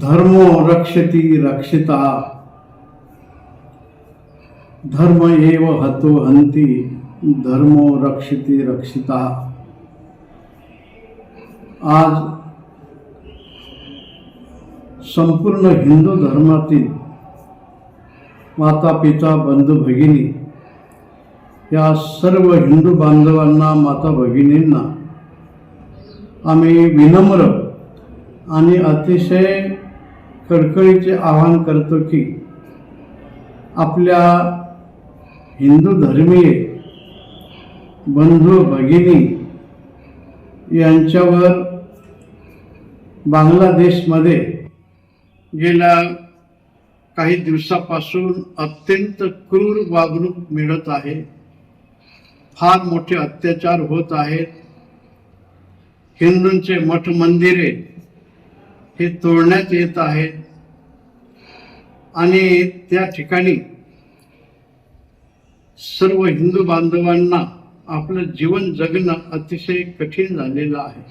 धर्मो रक्षती रक्षिता। धर्म एव हतो हंती धर्मो रक्षती रक्षिता। आज संपूर्ण हिंदू धर्मातील माता पिता बंधू भगिनी या सर्व हिंदू बांधवांना माता भगिनींना आम्ही विनम्र आणि अतिशय कळकळीचे आवाहन करतो की आपल्या हिंदू धर्मीय बंधू भगिनी यांच्यावर बांगलादेशमध्ये गेल्या काही दिवसापासून अत्यंत क्रूर वागणूक मिळत आहे. फार मोठे अत्याचार होत आहेत. हिंदूंचे मठ मंदिरे हे तोडण्यात येत आहेत आणि त्या ठिकाणी सर्व हिंदू बांधवांना आपलं जीवन जगणं अतिशय कठीण झालेलं आहे.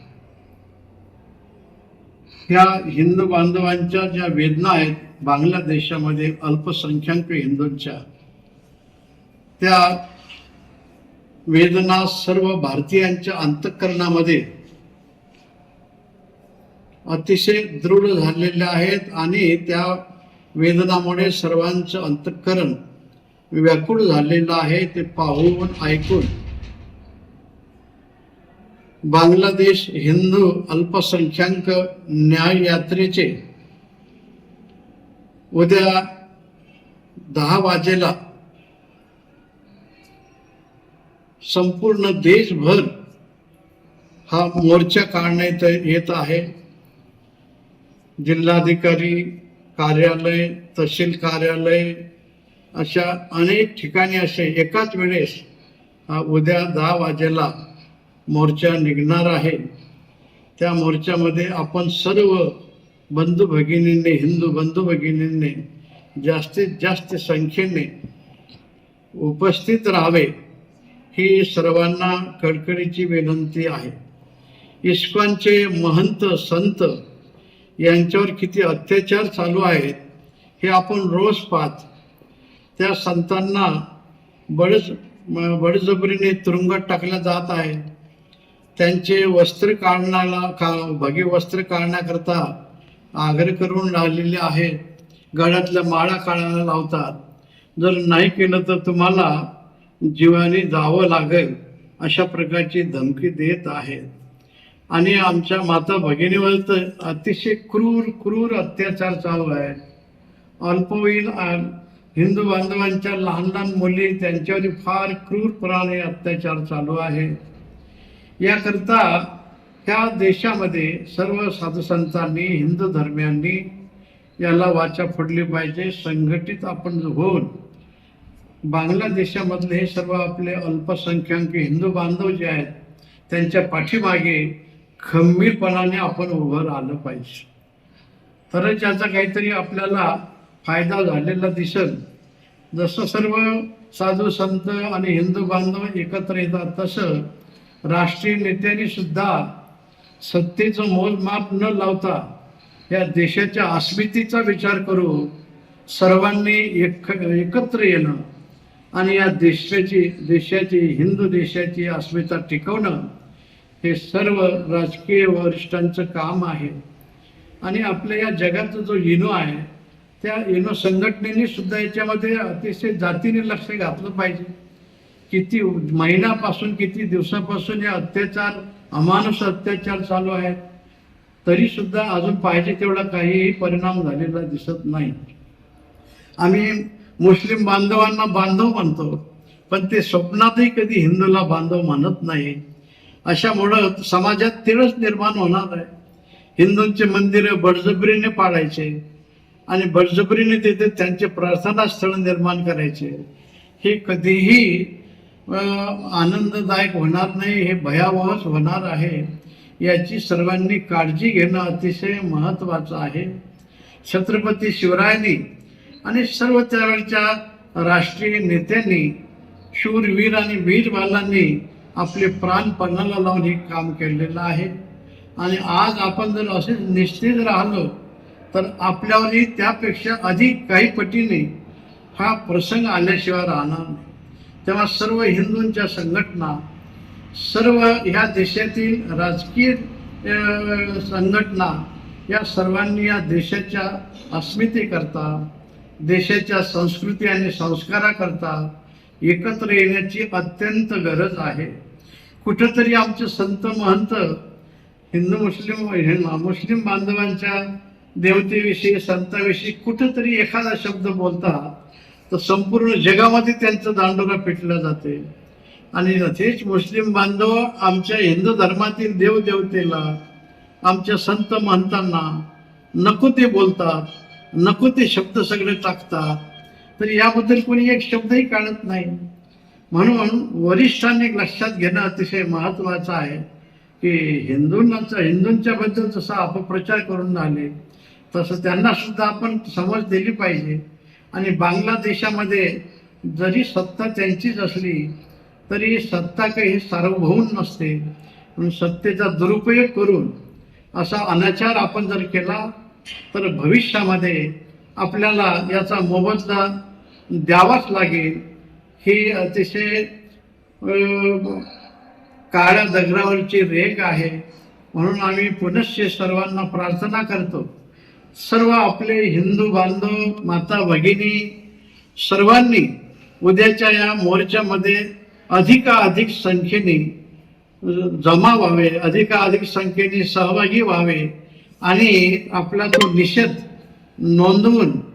ह्या हिंदू बांधवांच्या ज्या वेदना आहेत बांगलादेशामध्ये अल्पसंख्याक हिंदूंच्या त्या वेदना सर्व भारतीयांच्या अंतःकरणामध्ये अतिशय दृढ झालेल्या आहेत आणि त्या वेदनामुळे सर्वांचं अंतःकरण व्याकुळ झालेलं आहे ते पाहून ऐकून. बांगलादेश हिंदू अल्पसंख्याक न्याय यात्रेचे उद्या दहा वाजेला संपूर्ण देशभर हा मोर्चा काढण्यात येत आहे. जिल्हाधिकारी कार्यालय तहसील कार्यालय अशा अनेक ठिकाणी असे एकाच वेळेस हा उद्या दहा वाजेला मोर्चा निघणार आहे. त्या मोर्चामध्ये आपण सर्व बंधू भगिनींनी हिंदू बंधू भगिनींनी जास्तीत जास्त संख्येने उपस्थित राहावे ही सर्वांना कडकडीची विनंती आहे. इस्कॉनचे महंत संत यांच्यावर किती अत्याचार चालू आहेत हे आपण रोज पाहत. त्या संतांना बळज म- बळजबरीने तुरुंगात टाकल्या जात आहे त्यांचे वस्त्र काढण्याला का भगे वस्त्र काढण्याकरता आग्रह करून राहिलेले आहेत. गळ्यातल्या माळा काढायला लावतात. जर नाही केलं तर तुम्हाला जीवाने जावं लागेल अशा प्रकारची धमकी देत आहेत. आणि आमच्या माता भगिनीवर तर अतिशय क्रूर क्रूर अत्याचार चालू आहे. अल्पवयीन हिंदू बांधवांच्या लहान लहान मुली त्यांच्यावर फार क्रूरपणाने अत्याचार चालू आहे. याकरता ह्या देशामध्ये सर्व साधुसंतांनी हिंदू धर्मियांनी याला वाचा फोडली पाहिजे संघटित आपण होऊन. बांगलादेशामधले हे सर्व आपले अल्पसंख्याक हिंदू बांधव जे आहेत त्यांच्या पाठीमागे खंबीरपणाने आपण उभं राहिलं पाहिजे. तरच याचा काहीतरी आपल्याला फायदा झालेला दिसेल. जसं सर्व साधू संत आणि हिंदू बांधव एकत्र येतात तसं राष्ट्रीय नेत्यांनी सुद्धा सत्तेचं मोजमाप न लावता या देशाच्या अस्मितेचा विचार करू सर्वांनी एक एकत्र येणं आणि या देशाची देशाची हिंदू देशाची अस्मिता टिकवणं हे सर्व राजकीय वरिष्ठांचं काम आहे. आणि आपल्या या जगाचा जो इनो आहे त्या इनो संघटनेने सुद्धा याच्यामध्ये अतिशय जातीने लक्ष घातलं पाहिजे. किती महिन्यापासून किती दिवसापासून या अत्याचार अमानुष अत्याचार चालू आहेत. तरी सुद्धा अजून पाहिजे तेवढा काहीही परिणाम झालेला दिसत नाही. आम्ही मुस्लिम बांधवांना बांधव म्हणतो पण ते स्वप्नातही कधी हिंदूला बांधव म्हणत नाही. अशामुळं समाजात तिळच निर्माण होणार आहे. हिंदूंचे मंदिरं बळजबरीने पाडायचे आणि बळजबरीने तिथे त्यांचे प्रार्थना स्थळ निर्माण करायचे. हे कधीही आनंददायक होणार नाही हे भयावहच होणार आहे. याची सर्वांनी काळजी घेणं अतिशय महत्त्वाचं आहे. छत्रपती शिवरायांनी आणि सर्व त्यावेळच्या राष्ट्रीय नेत्यांनी शूरवीर आणि वीरबालांनी आपले प्राण पणाला लावून हे काम केलेलं आहे. आणि आज आपण जर असेच निश्चित राहिलो तर आपल्यावरही त्यापेक्षा अधिक काही पटीने हा प्रसंग आल्याशिवाय राहणार नाही. तेव्हा सर्व हिंदूंच्या संघटना सर्व ह्या देशातील राजकीय संघटना या सर्वांनी या देशाच्या अस्मितेकरता देशाच्या संस्कृती आणि संस्काराकरता एकत्र येण्याची अत्यंत गरज आहे. कुठंतरी आमचे संत महंत हिंदू मुस्लिम मुस्लिम बांधवांच्या देवतेविषयी संताविषयी कुठंतरी एखादा शब्द बोलता तर संपूर्ण जगामध्ये त्यांचं दांडोरा पेटला जाते. आणि तेच मुस्लिम बांधव आमच्या हिंदू धर्मातील देवदेवतेला आमच्या संत महंतांना नको ते बोलतात नको ते शब्द सगळे टाकतात तर याबद्दल कोणी एक शब्दही काढत नाही. म्हणून वरिष्ठांनी एक लक्षात घेणं अतिशय महत्त्वाचं आहे की हिंदूंचा हिंदूंच्या बद्दल जसा अपप्रचार करून आले तसं त्यांना सुद्धा आपण समज दिली पाहिजे. आणि बांगलादेशामध्ये जरी सत्ता त्यांचीच असली तरी सत्ता काही सार्वभौम नसते. म्हणून सत्तेचा दुरुपयोग करून असा अनाचार आपण जर केला तर भविष्यामध्ये आपल्याला याचा मोबदला द्यावाच लागेल. ही अतिशय काळ्या दगडावरची रेख आहे. म्हणून आम्ही पुनश्च सर्वांना प्रार्थना करतो. सर्व आपले हिंदू बांधव माता भगिनी सर्वांनी उद्याच्या या मोर्चामध्ये अधिकाधिक संख्येने जमा व्हावे अधिकाधिक संख्येने सहभागी व्हावे आणि आपला तो निषेध नोंदवून